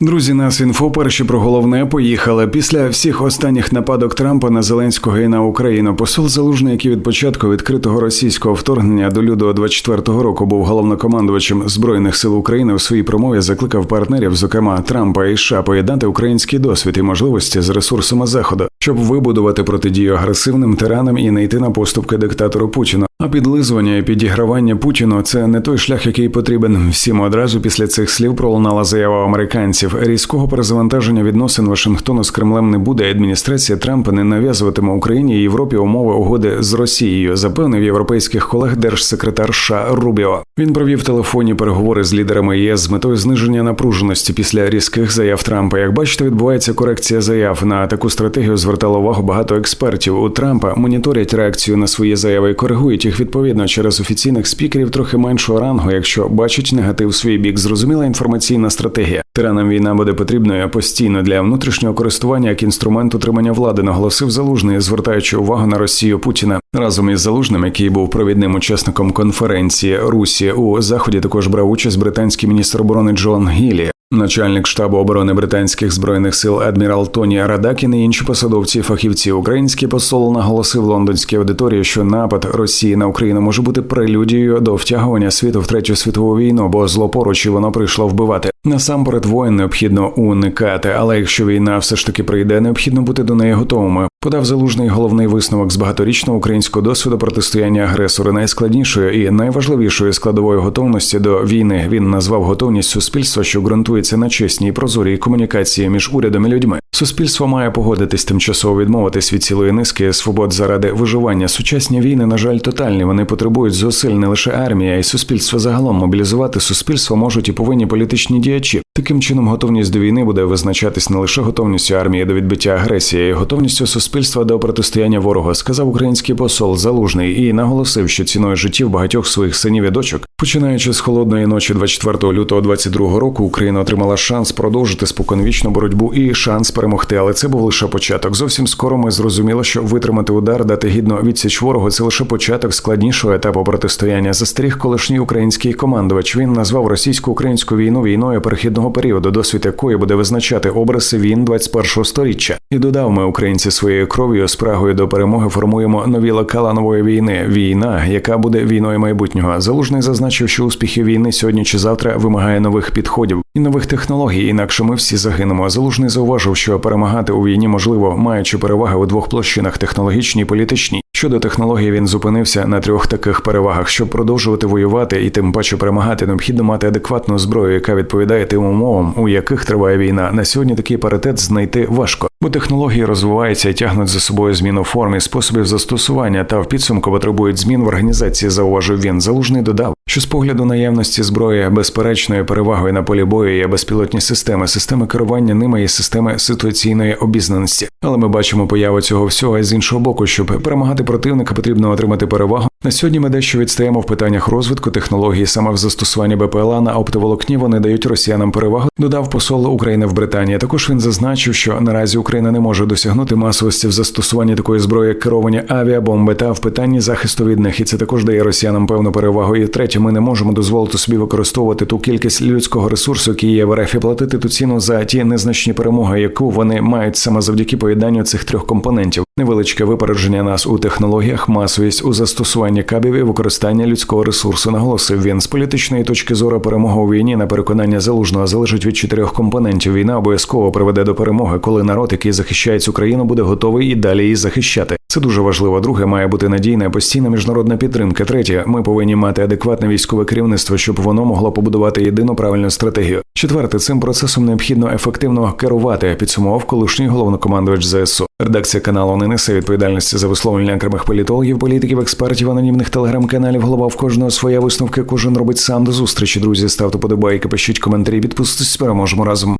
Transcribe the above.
Друзі, нас інфо перші про головне поїхали. Після всіх останніх нападок Трампа на Зеленського і на Україну посол Залужний, який від початку відкритого російського вторгнення до лютого 24-го року був головнокомандувачем збройних сил України у своїй промові, закликав партнерів, зокрема Трампа і США, поєднати український досвід і можливості з ресурсами заходу, щоб вибудувати протидію агресивним тиранам і не йти на поступки диктатору Путіну. А підлизування і підігравання Путіну це не той шлях, який потрібен. Всім одразу після цих слів пролунала заява американців. Різкого перезавантаження відносин Вашингтону з Кремлем не буде. Адміністрація Трампа не нав'язуватиме Україні і Європі умови угоди з Росією. Запевнив європейських колег держсекретар США Рубіо. Він провів телефонні переговори з лідерами ЄС з метою зниження напруженості після різких заяв Трампа. Як бачите, відбувається корекція заяв. На таку стратегію звертало увагу багато експертів. У Трампа моніторять реакцію на свої заяви і коригують їх відповідно через офіційних спікерів трохи меншого рангу, якщо бачать негатив свій бік. Зрозуміла інформаційна стратегія. Тиранам війна буде потрібною постійно для внутрішнього користування як інструмент утримання влади, наголосив залужний, звертаючи увагу на Росію Путіна разом із залужним, який був провідним учасником конференції Русі у заході. Також брав участь британський міністр оборони Джон Гілі. Начальник штабу оборони британських збройних сил адмірал Тоні Радакін і інші посадовці, фахівці, український посол наголосив лондонській аудиторії, що напад Росії на Україну може бути прелюдією до втягування світу в третю світову війну, бо зло поруч і воно прийшло вбивати. Насамперед воїн необхідно уникати, але якщо війна все ж таки прийде, необхідно бути до неї готовими. Подав залужний головний висновок з багаторічного українського досвіду протистояння агресору. Найскладнішою і найважливішою складовою готовності до війни він назвав готовність суспільства, що ґрунтується на чесній прозорій комунікації між урядом і людьми. Суспільство має погодитись тимчасово відмовитись від цілої низки свобод заради виживання. Сучасні війни, на жаль, тотальні. Вони потребують зусиль не лише армія, й суспільство загалом мобілізувати суспільство можуть і повинні політичні діячі. Таким чином, готовність до війни буде визначатись не лише готовністю армії до відбиття агресії, а й готовністю суспільства до протистояння ворога, сказав український посол Залужний і наголосив, що ціною життів багатьох своїх синів і дочок, починаючи з холодної ночі 24 лютого 22 року, Україна отримала шанс продовжити споконвічну боротьбу і шанс перемогти. Але це був лише початок. Зовсім скоро ми зрозуміли, що витримати удар, дати гідно відсіч ворогу це лише початок складнішого етапу протистояння. Застеріг колишній український командувач. Він назвав російсько-українську війну війною перехідного періоду, досвід якої буде визначати образи він 21-го сторіччя. І додав, ми українці своєю кров'ю, спрагою до перемоги формуємо нові локала нової війни. Війна, яка буде війною майбутнього. Залужний зазначив, що успіхи війни сьогодні чи завтра вимагає нових підходів і нових технологій. Інакше ми всі загинемо. Залужний зауважив, що перемагати у війні можливо, маючи переваги у двох площинах технологічній і політичній. Щодо технології, він зупинився на трьох таких перевагах. Щоб продовжувати воювати і тим паче перемагати, необхідно мати адекватну зброю, яка відповідає тим умовам, у яких триває війна. На сьогодні такий паритет знайти важко, бо технології розвиваються і тягнуть за собою зміну форм і способів застосування, та в підсумку потребують змін в організації. Зауважив він. Залужний додав, що з погляду наявності зброї безперечною перевагою на полі бою є безпілотні системи, системи керування ними і системи ситуаційної обізнаності. Але ми бачимо появу цього всього з іншого боку, щоб перемагати противника, потрібно отримати перевагу. На сьогодні ми дещо відстаємо в питаннях розвитку технології, саме в застосуванні БПЛА на оптоволокні вони дають росіянам перевагу. Додав посол України в Британії. Також він зазначив, що наразі Україна не може досягнути масовості в застосуванні такої зброї, як керовані авіабомби та в питанні захисту від них. І це також дає росіянам певну перевагу. І третє, ми не можемо дозволити собі використовувати ту кількість людського ресурсу, який є в РФ, і платити ту ціну за ті незначні перемоги, яку вони мають саме завдяки поєднанню цих трьох компонентів. Невеличке випередження нас у технологіях, масовість у застосуванні кабів і використання людського ресурсу. Наголосив він з політичної точки зору перемога у війні на переконання залужного залежить від чотирьох компонентів. Війна обов'язково приведе до перемоги, коли народ, який захищає цю країну, буде готовий і далі її захищати. Це дуже важливо. Друге має бути надійна постійна міжнародна підтримка. Третє, ми повинні мати адекватне військове керівництво, щоб воно могло побудувати єдину правильну стратегію. Четверте, цим процесом необхідно ефективно керувати. Підсумував колишній головнокомандувач ЗСУ. Редакція каналу не несе відповідальності за висловлення окремих політологів, політиків, експертів, анонімних телеграм-каналів. Голова в кожного своя висновки. Кожен робить сам до зустрічі. Друзі, ставте подобайки, пишіть коментарі, підписуйтесь. Переможемо разом.